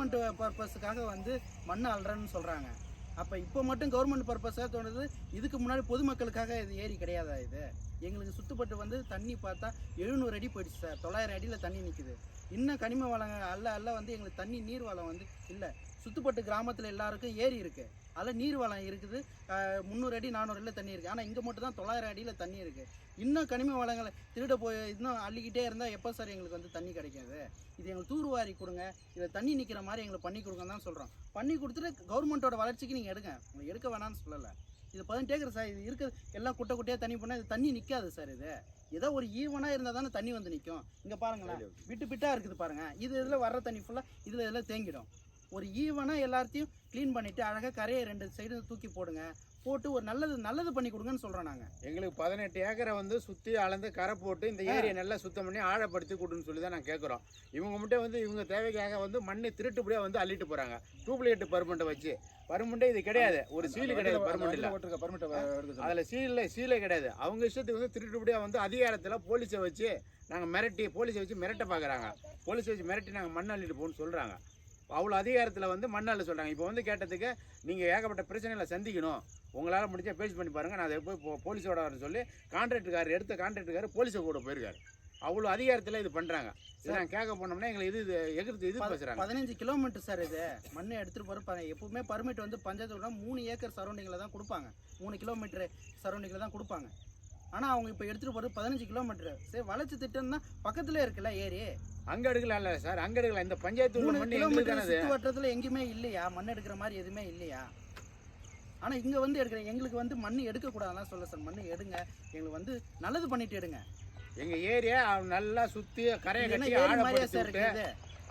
Government பர்பஸுக்காக வந்து மண் அல்றன்னு சொல்கிறாங்க அப்போ இப்போ மட்டும் கவர்மெண்ட் பர்பஸாக தோணுது. இதுக்கு முன்னாடி பொதுமக்களுக்காக இது ஏரி கிடையாதா இது? எங்களுக்கு சுத்துப்பட்டு வந்து தண்ணி பார்த்தா எழுநூறு அடி போயிடுச்சு சார். தொள்ளாயிரம் அடியில் தண்ணி நிற்குது இன்னும் கனிம வளங்கள் அல்ல அல்ல வந்து எங்களுக்கு தண்ணி நீர் வளம் வந்து இல்லை. சுத்துப்பட்டு கிராமத்தில் எல்லாருக்கும் ஏரி இருக்குது அதில் நீர் வளம் இருக்குது. முந்நூறு அடி நானூறு அடியில் தண்ணி இருக்குது ஆனால் இங்கே மட்டும் தான் தொள்ளாயிரம் அடியில் தண்ணி இருக்குது இன்னும் கனிம வளங்களை திருட போய் இன்னும் அள்ளிக்கிட்டே இருந்தால் எப்போ சார் எங்களுக்கு வந்து தண்ணி கிடைக்காது? இது எங்களுக்கு தூர்வாரி கொடுங்க. இதை தண்ணி நிற்கிற மாதிரி எங்களுக்கு பண்ணி கொடுங்கன்னு தான் சொல்கிறோம் பண்ணி கொடுத்துட்டு கவர்மெண்ட்டோட வளர்ச்சிக்கு நீங்கள் எடுங்க. எடுக்க வேணாம்னு சொல்லலை. இது பதினெட்டு ஏக்கர் சார் இது இருக்க எல்லாம் குட்டை குட்டையாக தண்ணி பண்ணால் இது தண்ணி நிற்காது சார் இது. ஏதோ ஒரு ஈவனாக இருந்தால் தானே தண்ணி வந்து நிற்கும் இங்கே பாருங்களேன். விட்டு பிட்டாக இருக்குது பாருங்க. இது இதில் வர்ற தண்ணி ஃபுல்லாக இதில் இதில் தேங்கிடும். ஒரு ஈவனாக எல்லாத்தையும் க்ளீன் பண்ணிவிட்டு அழகாக கரையை ரெண்டு சைடு தூக்கி போடுங்க. போட்டு ஒரு நல்லது நல்லது பண்ணி கொடுங்கன்னு சொல்கிறோம் நாங்கள் எங்களுக்கு பதினெட்டு ஏக்கரை வந்து சுற்றி அளந்து கரை போட்டு இந்த ஏரியை நல்லா சுத்தம் பண்ணி ஆழப்படுத்தி கொடுன்னு சொல்லி தான் நாங்கள் கேட்குறோம் இவங்க மட்டும் வந்து இவங்க தேவைக்காக வந்து மண்ணை திருட்டுப்படியாக வந்து அள்ளிட்டு போகிறாங்க டூப்ளிகேட் பர்மெண்ட்டை வச்சு. பர்மெண்ட்டே இது கிடையாது. ஒரு சீல் கிடையாது பர்மெண்ட் இல்லை எடுக்க அதில் சீலில் சீலே கிடையாது. அவங்க இஷ்டத்துக்கு வந்து திருட்டுப்படியாக வந்து அதிகாரத்தில் போலீஸை வச்சு நாங்கள் மிரட்டி போலீஸை வச்சு மிரட்ட பார்க்குறாங்க போலீஸை வச்சு மிரட்டி நாங்கள் மண் அள்ளிட்டு போகணும்னு சொல்கிறாங்க அவ்வளோ அதிகாரத்தில் வந்து மண் அள்ள சொல்கிறாங்க இப்போ வந்து கேட்டதுக்கு நீங்கள் ஏகப்பட்ட பிரச்சனைகளை சந்திக்கணும். உங்களால் முடிஞ்சா பேச்சு பண்ணி பாருங்கள் நான் அதை போய் போ- போலீஸோட சொல்லி கான்ட்ராக்டுக்காரர் எடுத்த கான்ட்ராக்டுக்காரர் போலீஸை கூட போயிருக்காரு. அவ்வளோ அதிகாரத்தில் இது பண்ணுறாங்க இது நாங்கள் கேட்க போனோம்னா எங்களை இது இது எதிர்த்து இது பேசுகிறாங்க பதினஞ்சு கிலோமீட்டர் சார் இது. மண்ணை எடுத்துகிட்டு போகிற எப்பவுமே பர்மிட் வந்து பஞ்சாயத்து மூணு ஏக்கர் சரௌண்டிங்கில் தான் கொடுப்பாங்க. மூணு கிலோமீட்டர் சரௌண்டிங்கில் தான் கொடுப்பாங்க. ஆனால் அவங்க இப்போ எடுத்துகிட்டு போகிறது பதினஞ்சு கிலோமீட்டர். சரி வளர்ச்சி திட்டம் தான் பக்கத்தில் இருக்குல்ல ஏரி? அங்கே எடுக்கலாம்ல சார் அங்கே எடுக்கலாம் இந்த பஞ்சாயத்து மூணு கிலோமீட்டர் சுற்று வட்டத்தில் எங்கேயுமே இல்லையா? மண் எடுக்கிற மாதிரி எதுவுமே இல்லையா? ஆனால் இங்கே வந்து எடுக்கிற எங்களுக்கு வந்து மண் எடுக்கக்கூடாதுலாம் சொல்ல சார். மண் எடுங்க. எங்களுக்கு வந்து நல்லது பண்ணிட்டு எடுங்க. எங்கள் ஏரியா நல்லா சுற்றி கரையை கட்டி ஆழப்படுத்தி சார் விட்டு இருக்குது?